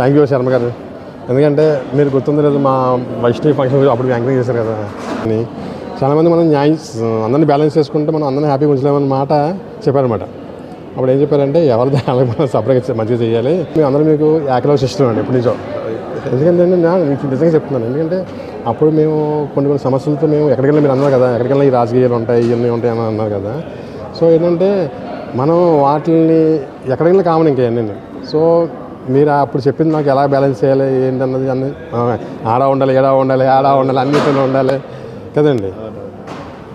Thank you Sharma గారు. ఎందుకంటే మీరు గుర్తుంది లేదు మా వైష్ణవి ఫంక్షన్ అప్పుడు యాంకరింగ్ చేశారు కదా. అని చాలామంది మనం న్యాయం అందరినీ బ్యాలెన్స్ చేసుకుంటే మనం అందరినీ హ్యాపీగా ఉంచలేమన్న మాట చెప్పారనమాట అప్పుడు ఏం చెప్పారంటే ఎవరిది వాళ్ళకి మనం సపరేట్గా మంచిగా చేయాలి. మేము అందరూ మీకు ఏకలో ఇస్తున్నాను అండి ఇప్పుడు ఎందుకంటే నేను నిజంగా చెప్తున్నాను ఎందుకంటే అప్పుడు మేము కొన్ని కొన్ని సమస్యలతో మేము ఎక్కడికెళ్ళి మీరు అన్నారు కదా ఎక్కడికైనా ఈ రాజకీయాలు ఉంటాయి ఇవన్నీ ఉంటాయి అని అన్నారు కదా. సో ఏంటంటే మనం వాటిని ఎక్కడికెళ్ళి కామన్ ఇంకా సో మీరు అప్పుడు చెప్పింది నాకు ఎలా బ్యాలెన్స్ చేయాలి ఏంటన్నది అన్ని ఆడా ఉండాలి ఏడా ఉండాలి ఆడా ఉండాలి అన్నిటిలో ఉండాలి. కదండి?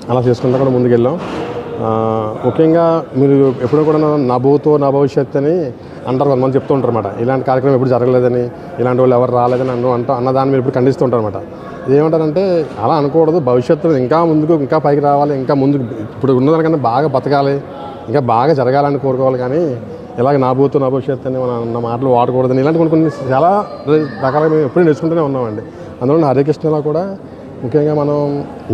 అలా చేసుకుంటా కూడా ముందుకెళ్ళాం. ముఖ్యంగా మీరు ఎప్పుడు కూడా నా భూతో నా భవిష్యత్ అని అంటారు కొంతమంది చెప్తూ ఉంటారు అనమాట ఇలాంటి కార్యక్రమం ఎప్పుడు జరగలేదని ఇలాంటి వాళ్ళు ఎవరు రాలేదని అన్ను అంటూ అన్నదాన్ని మీరు ఇప్పుడు ఖండిస్తూ ఉంటారు అనమాట ఏమంటారంటే అలా అనకూడదు. భవిష్యత్తులో ఇంకా ముందుకు ఇంకా పైకి రావాలి ఇంకా ముందుకు ఇప్పుడు ఉన్నదానికన్నా బాగా బతకాలి. ఇంకా బాగా జరగాలని కోరుకోవాలి కానీ ఇలాగ నా భూతో నా భవిష్యత్తు అని మనం అన్న మాటలు వాడకూడదని ఇలాంటి కొన్ని కొన్ని చాలా రకాలుగా మేము ఎప్పుడూ నేర్చుకుంటూనే ఉన్నామండి. అందులో హరికృష్ణలో కూడా ముఖ్యంగా మనం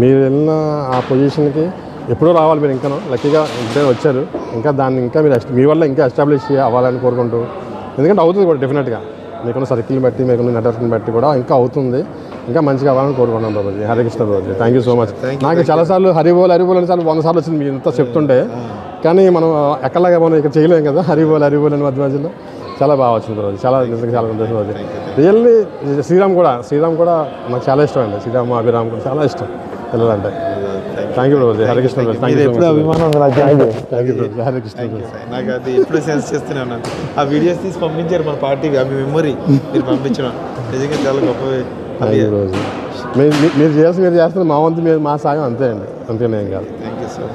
మీరు వెళ్ళిన ఆ పొజిషన్కి ఎప్పుడూ రావాలి మీరు ఇంకా లక్కీగా ఇప్పుడే వచ్చారు. ఇంకా దాన్ని ఇంకా మీరు మీ వల్ల ఇంకా ఎస్టాబ్లిష్ అవ్వాలని కోరుకుంటూ ఎందుకంటే అవుతుంది కూడా డెఫినెట్గా. మీకున్న సర్కిల్ని బట్టి మీకున్న నెట్వర్క్ని బట్టి కూడా ఇంకా అవుతుంది. ఇంకా మంచిగా అవ్వాలని కోరుకున్నాం Babaji Harikrishna Babaji. Thank you so much నాకు చాలాసార్లు హరిబోల్ హరిబోల్ అని సార్లు వంద సార్లు వచ్చింది మీరు ఇంత చెప్తుంటే కానీ మనం ఎక్కడలాగా మనం ఇక్కడ చేయలేం కదా హరిబోల్ హరిబోల్ అని మధ్య మధ్యలో చాలా బాగా వచ్చింది రోజు. చాలా నిజంగా చాలా సంతోషం రోజు రియల్లీ శ్రీరామ్ కూడా శ్రీరామ్ కూడా నాకు చాలా ఇష్టం అండి. శ్రీరామ్ అభిరామ్ కూడా చాలా ఇష్టం. పిల్లలంటే. థ్యాంక్ యూ రోజు హరికృష్ణ రోజు థ్యాంక్ యూ ఎప్పుడు అభిమానం హరికృష్ణ రోజు నాకు అది ఎప్పుడు సెన్స్ చేస్తూనే ఉన్నాను. ఆ వీడియోస్ తీసి పంపించారు మన పార్టీకి అవి మెమొరీ మీరు పంపించడం. నిజంగా చాలా గొప్ప రోజు మీరు మీ- మీరు చేసి మీరు చేస్తున్న మా వంతు మీరు మా సాయం అంతే అండి. అంతేనే ఏం కాదు.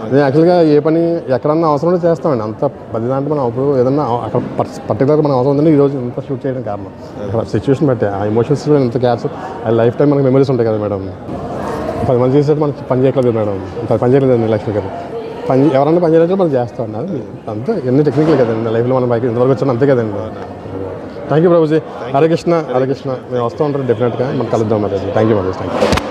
నేను యాక్చువల్గా ఏ పని ఎక్కడన్నా అవసరం ఉంటే చేస్తామండి. అంత పది దాంట్లో మనం అప్పుడు ఏదన్నా అక్కడ పర్టికులర్గా మనం అవసరం ఉందని ఈరోజు ఇంత షూట్ చేయడం కారణం. అక్కడ సిచ్యువేషన్ బట్టి ఆ ఎమోషన్స్ ఇంత గ్యాప్స్ ఆ లైఫ్ టైం మనకి మెమరీస్ ఉంటాయి కదా మేడం. పది మంది చేసేది మనకి పని చేయట్లేదు మేడం. పని చేయలేదు లక్ష్మి గారు. పని ఎవరన్నా పని చేయలేదు మనం చేస్తాం అది అంతే ఎన్ని టెక్నికల్ కదండి. లైఫ్లో మనం బయట ఇంతవరకు వచ్చాను అంతే కదండి. థ్యాంక్ యూ ప్రభుజీ హరికృష్ణ హరికృష్ణ మేము వస్తూ ఉంటారు డెఫినెట్గా మనం కలుద్దాం మరి థ్యాంక్ యూ మరి థ్యాంక్ యూ